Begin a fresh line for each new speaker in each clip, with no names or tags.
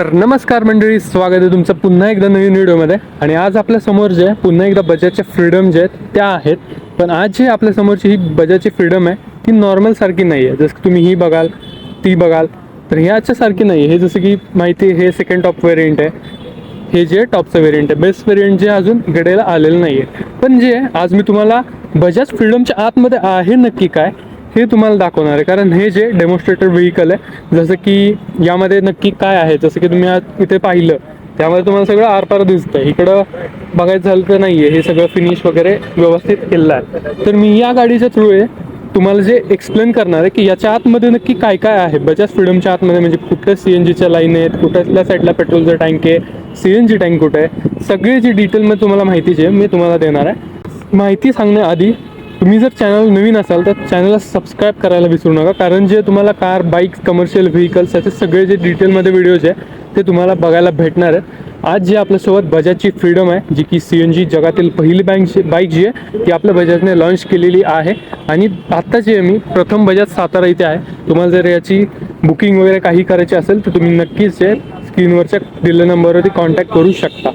तर नमस्कार मंडळी स्वागत आहे तुमचं पुन्हा एकदा नवीन व्हिडिओमध्ये. आणि आज आपल्यासमोर जे आहे, पुन्हा एकदा बजाजच्या फ्रीडम जे आहेत त्या आहेत. पण आज जे आपल्या समोरची ही बजाजची फ्रीडम आहे ती नॉर्मल सारखी नाही आहे. जसं तुम्ही ही बघाल ती बघाल तर ह्याच्यासारखी नाही आहे. हे जसं की माहिती आहे हे सेकंड टॉप व्हेरियंट आहे. हे जे टॉपचं व्हेरियंट आहे. बेस्ट व्हेरियंट जे अजून गडेला आलेलं नाही आहे. पण जे आज मी तुम्हाला बजाज फ्रीडमच्या आतमध्ये आहे नक्की काय हे तुम्हाला दाखवणार आहे. कारण हे जे डेमॉन्स्ट्रेटर व्हेकल आहे जसं की यामध्ये नक्की काय आहे जसं की तुम्ही आज इथे पाहिलं त्यामध्ये तुम्हाला सगळं आरपार दिसतं इकडं बघायचं झालं तर नाही आहे हे सगळं फिनिश वगैरे व्यवस्थित केलेलं आहे. तर मी या गाडीच्या थ्रू आहे तुम्हाला जे एक्सप्लेन करणार आहे की याच्या आतमध्ये नक्की काय काय आहे. बजाज फ्रीडमच्या आतमध्ये म्हणजे कुठं सी एन जीच्या लाईन आहेत कुठल्या साईडला पेट्रोलचं टँक आहे सी एन जी टँक कुठं आहे सगळी जी डिटेलमध्ये तुम्हाला माहितीची आहे मी तुम्हाला देणार आहे. माहिती सांगण्याआधी तुम्ही जर चॅनल नवीन असाल तर चॅनलला सबस्क्राईब करायला विसरू नका. कारण जे तुम्हाला कार बाईक कमर्शियल व्हेकल्स याचे सगळे जे डिटेलमध्ये व्हिडिओज आहे ते तुम्हाला बघायला भेटणार आहे आज जे आपल्यासोबत बजाजची फ्रीडम आहे जी की सी एन जी जगातील पहिली बँक बाईक जी आहे ती आपल्या बजाजने लॉन्च केलेली आहे. आणि आत्ता जे आहे मी प्रथम बजाज सातारा इथे आहे तुम्हाला जर याची बुकिंग वगैरे काही करायची असेल तर तुम्ही नक्कीच जे स्क्रीनवरच्या दिलेल्या नंबरवरती कॉन्टॅक्ट करू शकता.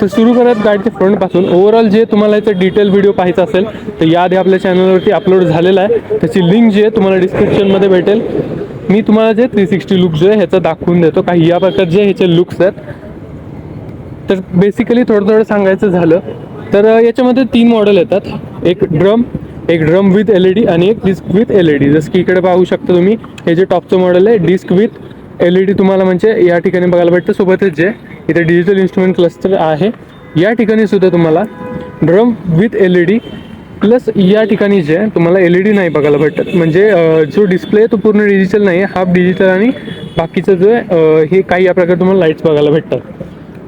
तर सुरू करत गाडीच्या फ्रंटपासून ओव्हरऑल जे तुम्हाला याचा डिटेल व्हिडिओ पाहायचा असेल तर याआधी आपल्या चॅनलवरती अपलोड झालेला आहे. त्याची लिंक जी आहे तुम्हाला डिस्क्रिप्शनमध्ये भेटेल. मी तुम्हाला जे थ्री सिक्स्टी लुक जो आहे ह्याचं दाखवून देतो. काही या प्रकारचे ह्याचे लुक्स आहेत. तर बेसिकली थोडं थोडं सांगायचं झालं तर याच्यामध्ये तीन मॉडेल येतात. एक ड्रम एक drum with L E D आणि एक disc with L E D जसं की इकडे पाहू शकता तुम्ही हे जे टॉपचं मॉडेल आहे disc with L E D तुम्हाला म्हणजे या ठिकाणी बघायला भेटतं. सोबतच जे इथे डिजिटल इन्स्ट्रुमेंट क्लस्टर आहे. या ठिकाणी सुद्धा तुम्हाला drum with L E D plus या ठिकाणी जे आहे, तुम्हाला एल ई डी नाही बघायला भेटत. म्हणजे जो डिस्प्ले आहे तो पूर्ण डिजिटल नाही आहे हाफ डिजिटल आणि बाकीचं जे हे काही या प्रकारे तुम्हाला लाईट्स बघायला भेटतात.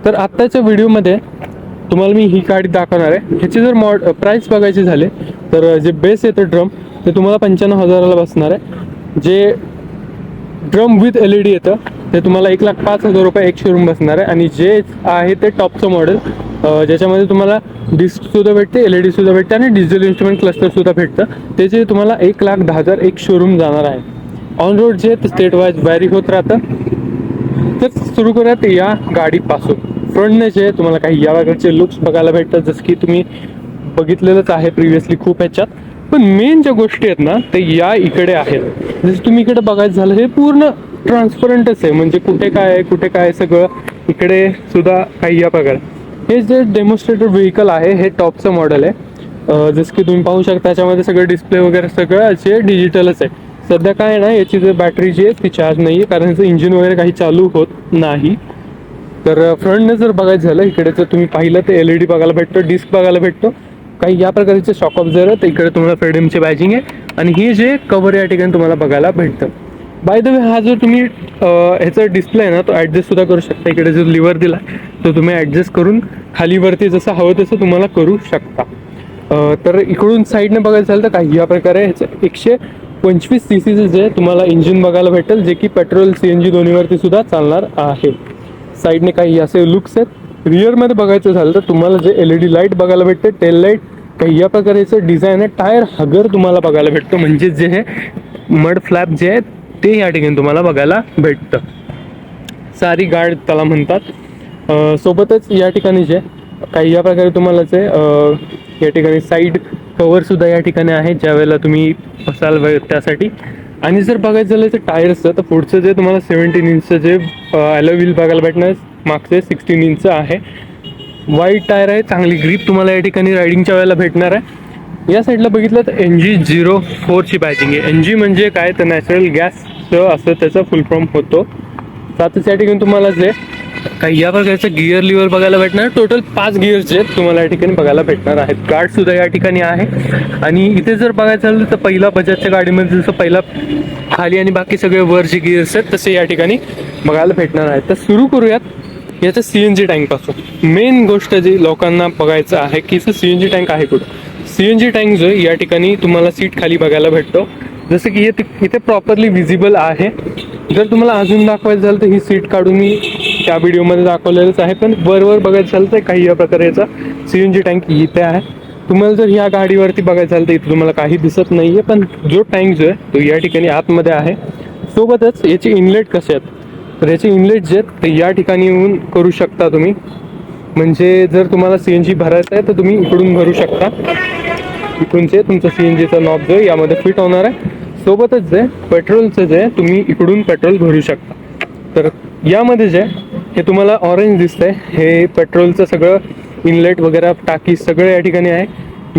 तर आत्ताच्या व्हिडिओमध्ये तुम्हाला मी ही गाडी दाखवणार आहे. ह्याची जर मॉड प्राईस बघायची झाले तर जे बेस येतं ड्रम ते तुम्हाला पंच्याण्णव हजाराला बसणार आहे. जे drum with L E D येतं ते तुम्हाला एक लाख पाच हजार रुपये एक शोरूम बसणार आहे. आणि जे आहे ते टॉपचं मॉडेल ज्याच्यामध्ये तुम्हाला डिस्कसुद्धा भेटते एल ई डी सुद्धा भेटते आणि डिजिटल इन्स्ट्रुमेंट क्लस्टरसुद्धा भेटतं. त्याचे तुम्हाला एक लाख दहा हजार एक शोरूम जाणार आहे. ऑन रोड जे ते स्टेट वाईज व्हॅरी होत राहतं. तर सुरू करूयात या गाडीपासून. फ्रंटने जे तुम्हाला काही या प्रकारचे लुक्स बघायला भेटतात जसं की तुम्ही बघितलेलंच आहे प्रिव्हियसली खूप ह्याच्यात. पण मेन ज्या गोष्टी आहेत ना ते या इकडे आहेत. जसं तुम्ही इकडे बघायचं झालं हे पूर्ण ट्रान्सपरंटच आहे. म्हणजे कुठे काय आहे कुठे काय आहे सगळं इकडे सुद्धा काही या प्रकार. हे जे डेमॉन्स्ट्रेटर व्हेकल आहे हे टॉपचं मॉडेल आहे. जसं की तुम्ही पाहू शकता त्याच्यामध्ये सगळं डिस्प्ले वगैरे सगळं असे डिजिटलच आहे. सध्या काय आहे ना याची जर बॅटरी जी आहे ती चार्ज नाही आहे कारण याचं इंजिन वगैरे काही चालू होत नाही. तर फ्रंटने जर बघायचं झालं इकडे जर तुम्ही पाहिलं तर एल ई डी बघायला भेटतो डिस्क बघायला भेटतो. काही या प्रकारचे शॉकअप जर तर इकडे तुम्हाला फ्रीडमचे बॅजिंग आहे. आणि हे जे कवर या ठिकाणी तुम्हाला बघायला भेटतं. बाय द वे हा जो तुम्ही ह्याचा डिस्प्ले आहे ना तो ॲडजस्ट सुद्धा करू शकता. इकडे जो लिव्हर दिला तो तुम्ही ॲडजस्ट करून खालीवरती जसं हवं तसं तुम्हाला करू शकता. तर इकडून साईडने बघायचं झालं तर काही या प्रकारे ह्याचं एकशे पंचवीस सी सीचं जे तुम्हाला इंजिन बघायला भेटेल जे की पेट्रोल सी एन जी दोन्हीवरती सुद्धा चालणार आहे. साईडने काही असे लुक्स आहेत. रिअरमध्ये बघायचं झालं तर तुम्हाला J L E D light बघायला भेटते टेल लाइट काही या प्रकारेचं डिझाईन आहे. टायर हगर तुम्हाला बघायला भेटतो. म्हणजे जे हे मड फ्लॅप जे आहे ते या ठिकाणी तुम्हाला बघायला भेटतं. सारी गाड त्याला म्हणतात. सोबतच या ठिकाणी जे काही या प्रकारे तुम्हाला जे या ठिकाणी साईड कवरसुद्धा या ठिकाणी आहे ज्या वेळेला तुम्ही बसाल वे- त्यासाठी. आणि जर बघायचं झालं तर टायर्सचं तर पुढचं जे तुम्हाला सेवन्टीन इंचचं जे ॲलो व्हील बघायला भेटणार मागचे सिक्स्टीन इंचचं आहे. वाईट टायर आहे चांगली ग्रीप तुम्हाला या ठिकाणी रायडिंगच्या वेळेला भेटणार आहे. या साईडला बघितलं तर एन जी झिरो फोरची बॅचिंग आहे. एन जी म्हणजे काय? तर नॅचरल गॅस गॅसचं असं त्याचा फुल फॉर्म होतो. सातच त्या ठिकाणी तुम्हाला जे काही या प्रकारचं गिअर लिव्हर बघायला भेटणार. टोटल पाच गिअर्स जे आहेत तुम्हाला या ठिकाणी बघायला भेटणार आहेत. गार्ड सुद्धा या ठिकाणी आहे. आणि इथे जर बघायचं झालं तर पहिला बजाजच्या गाडीमध्ये जसं पहिला खाली आणि बाकी सगळे वर जे गिअर्स आहेत तसे या ठिकाणी बघायला भेटणार आहेत. तर सुरू करूयात याचं सी एन जी टँकपासून मेन गोष्ट जी लोकांना बघायचं आहे की सी एन जी टँक आहे कुठं? सी एन जी टँक जो आहे, या ठिकाणी तुम्हाला सीट खाली बघायला भेटतो. जसं की इथे इथे प्रॉपरली विजिबल आहे. जर तुम्हाला अजून दाखवायचं झालं तर ही सीट काढून मी त्या व्हिडिओमध्ये दाखवलेलंच आहे. पण वरवर बघायचं झालं तर काही या प्रकारचा सी एन जी टँक इथे आहे. तुम्हाला जर ह्या गाडीवरती बघायचं झालं तर इथे तुम्हाला काही दिसत नाही आहे पण जो टँक जो आहे तो या ठिकाणी आतमध्ये आहे. सोबतच याचे इनलेट कसे आहेत? तर याचे इनलेट जे आहेत ते या ठिकाणी येऊन करू शकता तुम्ही. म्हणजे जर तुम्हाला सी एन जी भरायचं आहे तर तुम्ही इकडून भरू शकता. इकडून जे तुमचं सी एन जीचा नॉब जो आहे यामध्ये फिट होणार आहे. सोबतच जे पेट्रोलचं जे तुम्ही इकडून पेट्रोल भरू शकता. तर यामध्ये जे हे तुम्हाला ऑरेंज दिसतंय. हे पेट्रोलचं सगळं इनलेट वगैरे टाकी सगळं या ठिकाणी आहे.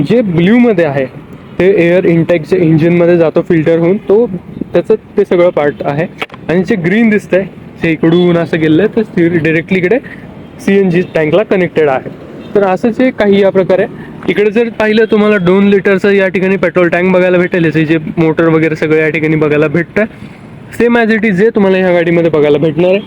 जे ब्ल्यूमध्ये आहे ते एअर इंटेकच्या इंजिनमध्ये जातो फिल्टर होऊन. तो त्याचं ते सगळं पार्ट आहे. आणि जे ग्रीन दिसतंय ते इकडून असं गेलं आहे तर डिरेक्टली इकडे सी एन जी टँकला कनेक्टेड आहे. तर असंच जे काही या प्रकारे. इकडे जर पाहिलं तुम्हाला दोन लिटरचं या ठिकाणी पेट्रोल टँक बघायला भेटेल. याचे जे मोटर वगैरे सगळं या ठिकाणी बघायला भेटतं सेम ॲज इट इज जे तुम्हाला ह्या गाडीमध्ये बघायला भेटणार आहे.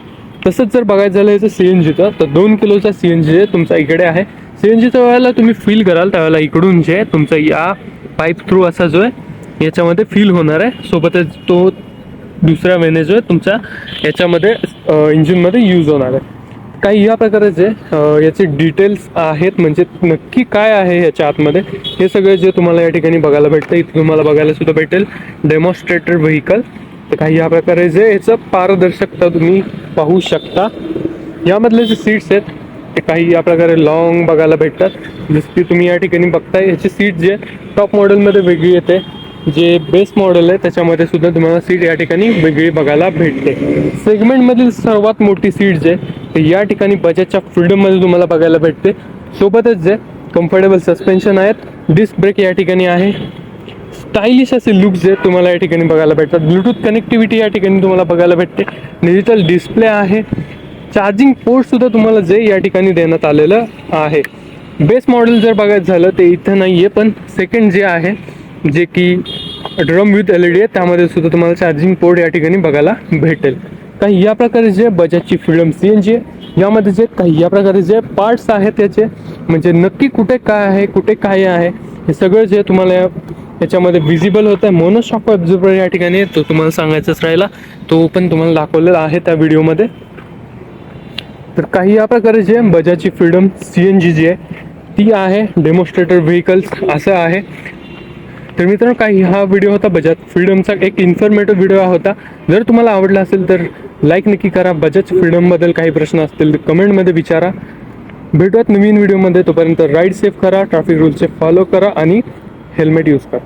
तसंच जर बघायचं झालं याचं सी एन जीचं तर दोन किलोचा सी एन जी तुमचा इकडे आहे. सी एन जीच्या वेळेला तुम्ही फील कराल त्यावेळेला इकडून जे तुमचा या पाईप थ्रू असा जो आहे याच्यामध्ये फील होणार आहे. सोबतच तो दुसऱ्या वेने जो आहे तुमचा याच्यामध्ये इंजिनमध्ये यूज होणार आहे. काही या प्रकारचे याचे डिटेल्स आहेत. म्हणजे नक्की काय आहे याच्या आतमध्ये? हे सगळे जे तुम्हाला या ठिकाणी बघायला भेटतं इथे तुम्हाला बघायला सुद्धा भेटेल. डेमॉन्स्ट्रेटर व्हेकल तर काही या प्रकारे जे याचं पारदर्शकता तुम्ही पाहू शकता. यामधले जे सीट्स आहेत ते काही या प्रकारे लॉंग बघायला भेटतात. जसं की तुम्ही या ठिकाणी बघताय याची सीट जे टॉप मॉडेलमध्ये वेगळी येते. जे बेस मॉडेल आहे त्याच्यामध्ये सुद्धा तुम्हाला सीट या ठिकाणी वेगळी बघायला भेटते. सेगमेंटमधील सर्वात मोठी सीट जे ते या ठिकाणी बजाजच्या फ्रीडममध्ये तुम्हाला बघायला भेटते. सोबतच जे कम्फर्टेबल सस्पेन्शन आहेत डिस्क ब्रेक या ठिकाणी आहे. स्टायलिश असे लुक्स जे तुम्हाला या ठिकाणी बघायला भेटतात. ब्लूटूथ कनेक्टिव्हिटी या ठिकाणी तुम्हाला बघायला भेटते. डिजिटल डिस्प्ले आहे. चार्जिंग पोर्टसुद्धा तुम्हाला जे या ठिकाणी देण्यात आलेलं आहे. बेस मॉडेल जर बघायचं झालं ते इथं नाही आहे पण सेकंड जे आहे जे की drum with L E D आहे त्यामध्ये सुद्धा तुम्हाला चार्जिंग पोर्ट या ठिकाणी बघायला भेटेल. काही या प्रकारे जे बजाजची फ्रीडम सी एन जी आहे यामध्ये जे काही या प्रकारे जे पार्ट्स आहेत त्याचे म्हणजे नक्की कुठे काय आहे कुठे काय आहे हे सगळं जे तुम्हाला याच्यामध्ये विजिबल होतं आहे मोनोशॉप ऑब्झर्वर या ठिकाणी तो तुम्हाला सांगायचाच राहिला. तो पण तुम्हाला दाखवलेला आहे त्या व्हिडिओमध्ये. तर काही या प्रकारे जे बजाजची freedom C N G G आहे ती आहे डेमॉन्स्ट्रेटर व्हेकल्स असं आहे. तर मित्रांनो काही हा व्हिडिओ होता बजाज फ्रीडमचा एक इन्फॉर्मेटिव्ह व्हिडिओ होता. जर तुम्हाला आवडला असेल तर लाईक नक्की करा. बजाज फ्रीडमबद्दल काही प्रश्न असतील तर कमेंटमध्ये विचारा. भेटूयात नवीन व्हिडिओमध्ये तोपर्यंत राईड सेफ करा ट्रॅफिक रूलचे फॉलो करा आणि हेल्मेट यूज करा.